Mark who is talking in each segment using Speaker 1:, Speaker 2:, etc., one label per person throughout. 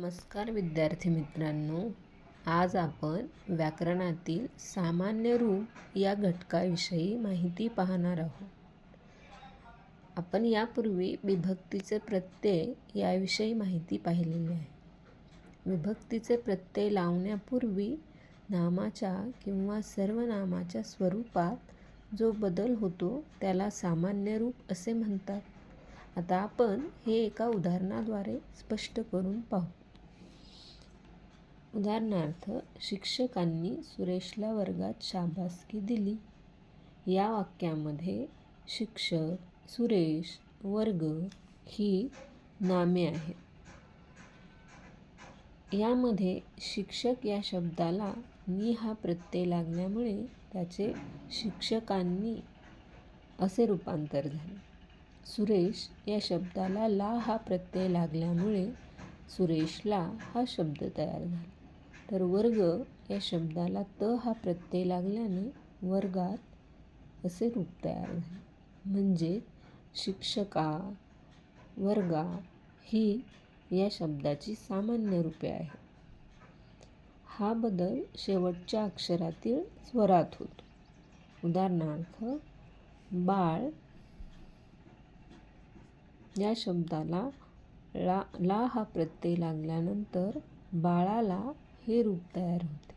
Speaker 1: नमस्कार विद्यार्थी मित्रांनो आज आपण व्याकरणातील सामान्य रूप या घटकाविषयी माहिती पाहणार आहोत. आपण यापूर्वी विभक्तीचे प्रत्यय याविषयी माहिती पाहिलेली आहे. विभक्तीचे प्रत्यय लावण्यापूर्वी नामाच्या किंवा सर्वनामाच्या स्वरूपात जो बदल होतो त्याला सामान्य रूप असे म्हणतात. आता आपण हे एका उदाहरणाद्वारे स्पष्ट करून पाहू. उदाहरणार्थ शिक्षकांनी सुरेशला वर्गात शाबासकी दिली. या वाक्यामध्ये शिक्षक सुरेश वर्ग ही नामे आहेत. यामध्ये शिक्षक या शब्दाला नी हा प्रत्यय लागल्यामुळे त्याचे शिक्षकांनी असे रूपांतर झाले. सुरेश या शब्दाला ला हा प्रत्यय लागल्यामुळे सुरेशला हा शब्द तयार झाला. तर वर्ग या शब्दाला त हा प्रत्यय लागल्याने वर्गात असे रूप तयार झाले. म्हणजे शिक्षका वर्गा ही या शब्दाची सामान्य रूपे आहे हा बदल शेवटच्या अक्षरातील स्वरात होतो. उदाहरणार्थ बाळ या शब्दाला ला ला हा प्रत्यय लागल्यानंतर बाळाला हे रूप तयार होते.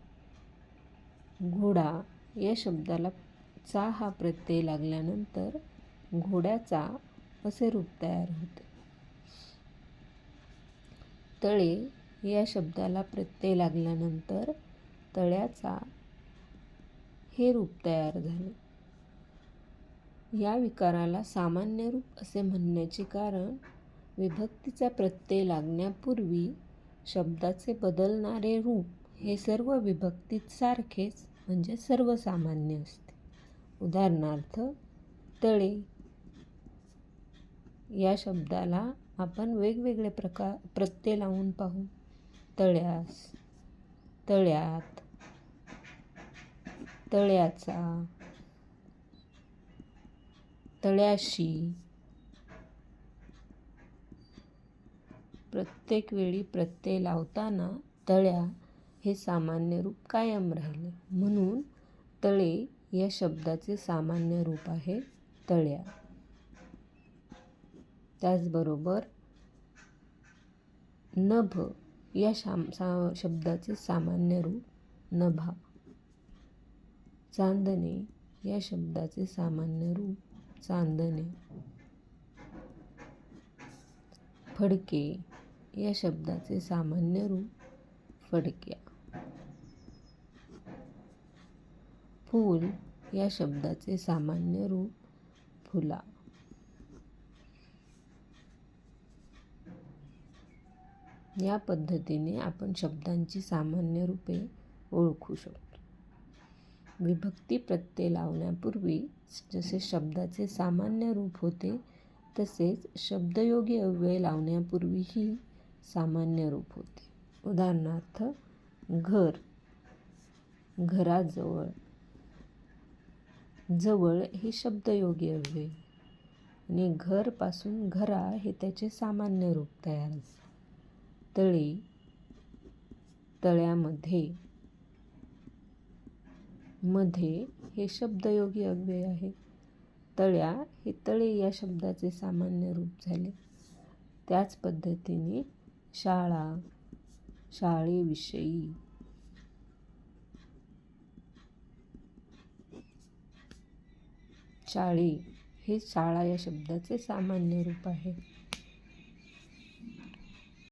Speaker 1: घोडा या शब्दाला चा हा प्रत्यय लागल्यानंतर घोड्याचा असे रूप तयार होते. तळे या शब्दाला प्रत्यय लागल्यानंतर तळ्याचा हे रूप तयार झाले. या विकाराला सामान्य रूप असे म्हणण्याचे कारण विभक्तीचा प्रत्यय लागण्यापूर्वी शब्दाचे बदलणारे रूप हे सर्व विभक्तीत सारखेच म्हणजे सर्वसामान्य असते. उदाहरणार्थ तळे या शब्दाला आपण वेगवेगळे प्रकार प्रत्यय लावून पाहू. तळ्यास तळ्यात तळ्याचा तळ्याशी प्रत्येक वेळी प्रत्यय लावताना तळ्या हे सामान्य रूप कायम राहिले. म्हणून तळे या शब्दाचे सामान्य रूप आहे तळ्या. त्याचबरोबर नभ या शाम सा शब्दाचे सामान्य रूप नभा. चांदणे या शब्दाचे सामान्य रूप चांदणे. फडके या शब्दाचे सामान्य रूप फडक्या. फूल या शब्दाचे सामान्य रूप फुला. या पद्धतीने आपण शब्दांची सामान्य रूपे ओळखू शकतो. विभक्ती प्रत्यय लावण्यापूर्वी जसे शब्दाचे सामान्य रूप होते तसेच शब्दयोगी अव्यय लावण्यापूर्वीही सामान्य रूप होते. उदाहरणार्थ घर. घराजवळ. जवळ हे शब्दयोगी अव्यय. आणि घरपासून घरा हे त्याचे सामान्य रूप तयार झाले. तळे. तळ्यामध्ये. मध्ये हे शब्दयोगी अव्यय आहे. तळ्या हे तळे या शब्दाचे सामान्य रूप झाले. त्याच पद्धतीने शाळा शाळेविषयी. शाळे हे शाळा या शब्दाचे सामान्य रूप आहे.